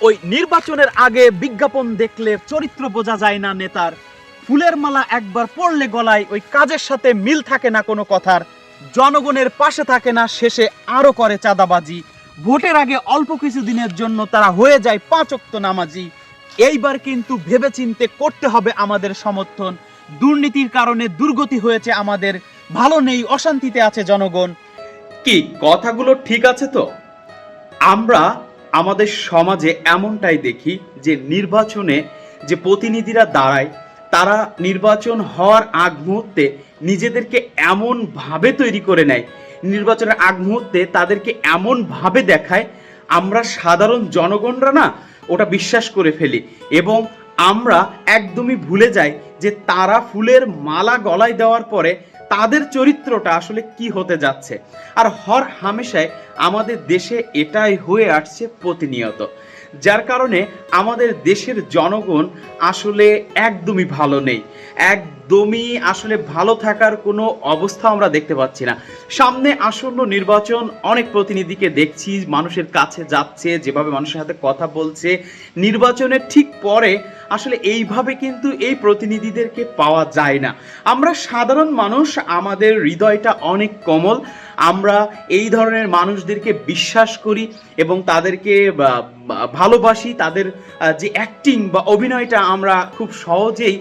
ওই নির্বাচনের আগে বিজ্ঞাপন দেখলে চরিত্র বোঝা যায় না নেতার। ফুলের মালা একবার পড়লে গলায় ওই কাজের সাথে মিল থাকে না কোনো কথার। জনগণের পাশে থাকে না, শেষে আরও করে চাঁদাবাজি। ভোটের আগে অল্প কিছু দিনের জন্য তারা হয়ে যায় পাঁচক্ত নামাজি। এইবার কিন্তু ভেবেচিন্তে করতে হবে আমাদের সমর্থন। দুর্নীতির কারণে দুর্গতি হয়েছে আমাদের। ভালো নেই, অশান্তিতে আছে জনগণ। কি, কথাগুলো ঠিক আছে তো? আমরা আমাদের সমাজে এমনটাই দেখি যে নির্বাচনে যে প্রতিনিধিরা দাঁড়ায়, তারা নির্বাচন হওয়ার আগ মুহূর্তে নিজেদেরকে এমন ভাবে তৈরি করে নেয়। নির্বাচনের আগ মুহূর্তে তাদেরকে এমন ভাবে দেখায়, আমরা সাধারণ জনগণরা না ওটা বিশ্বাস করে ফেলি এবং আমরা একদমই ভুলে যাই যে তারা ফুলের মালা গলায় দেওয়ার পরে তাদের চরিত্রটা আসলে কি হতে যাচ্ছে? আর হর হামেশায় আমাদের দেশে এটাই হয়ে আসছে প্রতিনিয়ত। যার কারণে আমাদের দেশের জনগণ আসলে একদমই ভালো নেই। একদমই আসলে ভালো থাকার কোনো অবস্থা আমরা দেখতে পাচ্ছি না। সামনে আসন্ন নির্বাচন অনেক প্রতিনিধিকে দেখছি, মানুষের কাছে যাচ্ছে, যেভাবে মানুষের সাথে কথা বলছে। নির্বাচনের ঠিক পরে আসলে এইভাবে কিন্তু এই প্রতিনিধিদেরকে পাওয়া যায় না। আমরা সাধারণ মানুষ, আমাদের হৃদয়টা অনেক কোমল। আমরা এই ধরনের মানুষদেরকে বিশ্বাস করি এবং তাদেরকে ভালোবাসি। তাদের যে অ্যাক্টিং বা অভিনয়টা আমরা খুব সহজেই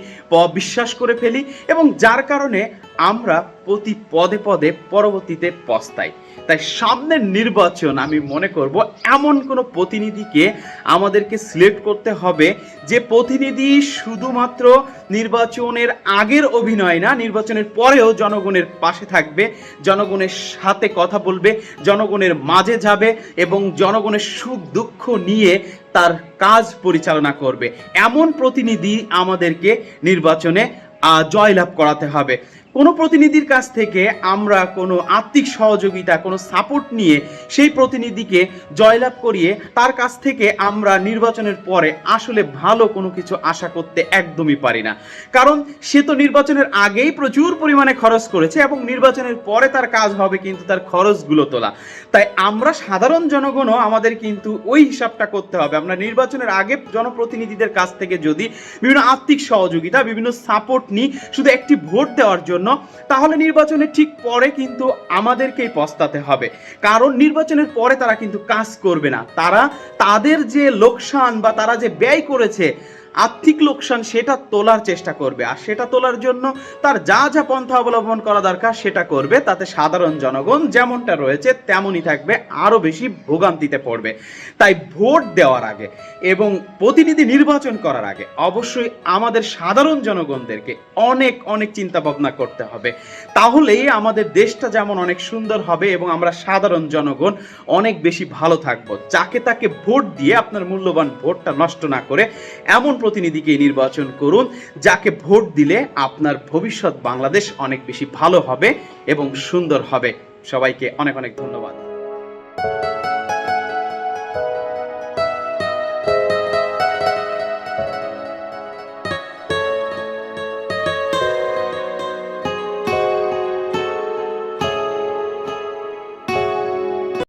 বিশ্বাস করে ফেলি এবং যার কারণে আমরা প্রতি পদে পদে পরবর্তীতে পস্তাই। তাই সামনের নির্বাচন আমি মনে করব এমন কোনো প্রতিনিধিকে আমাদেরকে সিলেক্ট করতে হবে যে প্রতিনিধি শুধুমাত্র নির্বাচনের আগের অভিনয় না, নির্বাচনের পরেও জনগণের পাশে থাকবে, জনগণের সাথে কথা বলবে, জনগণের মাঝে যাবে এবং জনগণের সুখ দুঃখ নিয়ে তার কাজ পরিচালনা করবে। এমন প্রতিনিধি আমাদেরকে নির্বাচনে জয়লাভ করাতে হবে। কোনো প্রতিনিধির কাছ থেকে আমরা কোনো আর্থিক সহযোগিতা, কোনো সাপোর্ট নিয়ে সেই প্রতিনিধিকে জয়লাভ করিয়ে তার কাছ থেকে আমরা নির্বাচনের পরে আসলে ভালো কোনো কিছু আশা করতে একদমই পারি না। কারণ সে তো নির্বাচনের আগেই প্রচুর পরিমাণে খরচ করেছে এবং নির্বাচনের পরে তার কাজ হবে কিন্তু তার খরচগুলো তোলা। তাই আমরা সাধারণ জনগণও আমাদের কিন্তু ওই হিসাবটা করতে হবে। আমরা নির্বাচনের আগে জনপ্রতিনিধিদের কাছ থেকে যদি বিভিন্ন আর্থিক সহযোগিতা, বিভিন্ন সাপোর্ট নিই, শুধু একটি ভোট দেওয়ার জন্য, তাহলে নির্বাচনের ঠিক পরে কিন্তু আমাদেরকেই পস্তাতে হবে। কারণ নির্বাচনের পরে তারা কিন্তু কাজ করবে না। তারা তাদের যে লোকসান বা তারা যে ব্যয় করেছে আর্থিক লোকসান সেটা তোলার চেষ্টা করবে। আর সেটা তোলার জন্য তার যা যা পন্থা অবলম্বন করা দরকার সেটা করবে। তাতে সাধারণ জনগণ যেমনটা রয়েছে, তেমনই থাকবে। আরও বেশি ভোগান্তিতে পড়বে। তাই ভোট দেওয়ার আগে এবং প্রতিনিধি নির্বাচন করার আগে অবশ্যই আমাদের সাধারণ জনগণদেরকে অনেক অনেক চিন্তা ভাবনা করতে হবে। তাহলেই আমাদের দেশটা যেমন অনেক সুন্দর হবে এবং আমরা সাধারণ জনগণ অনেক বেশি ভালো থাকব। যাকে তাকে ভোট দিয়ে আপনার মূল্যবান ভোটটা নষ্ট না করে এমন প্রতিনিধিকে নির্বাচন করুন, যাকে ভোট দিলে আপনার ভবিষ্যৎ বাংলাদেশ অনেক বেশি ভালো হবে এবং সুন্দর হবে। সবাইকে অনেক অনেক ধন্যবাদ।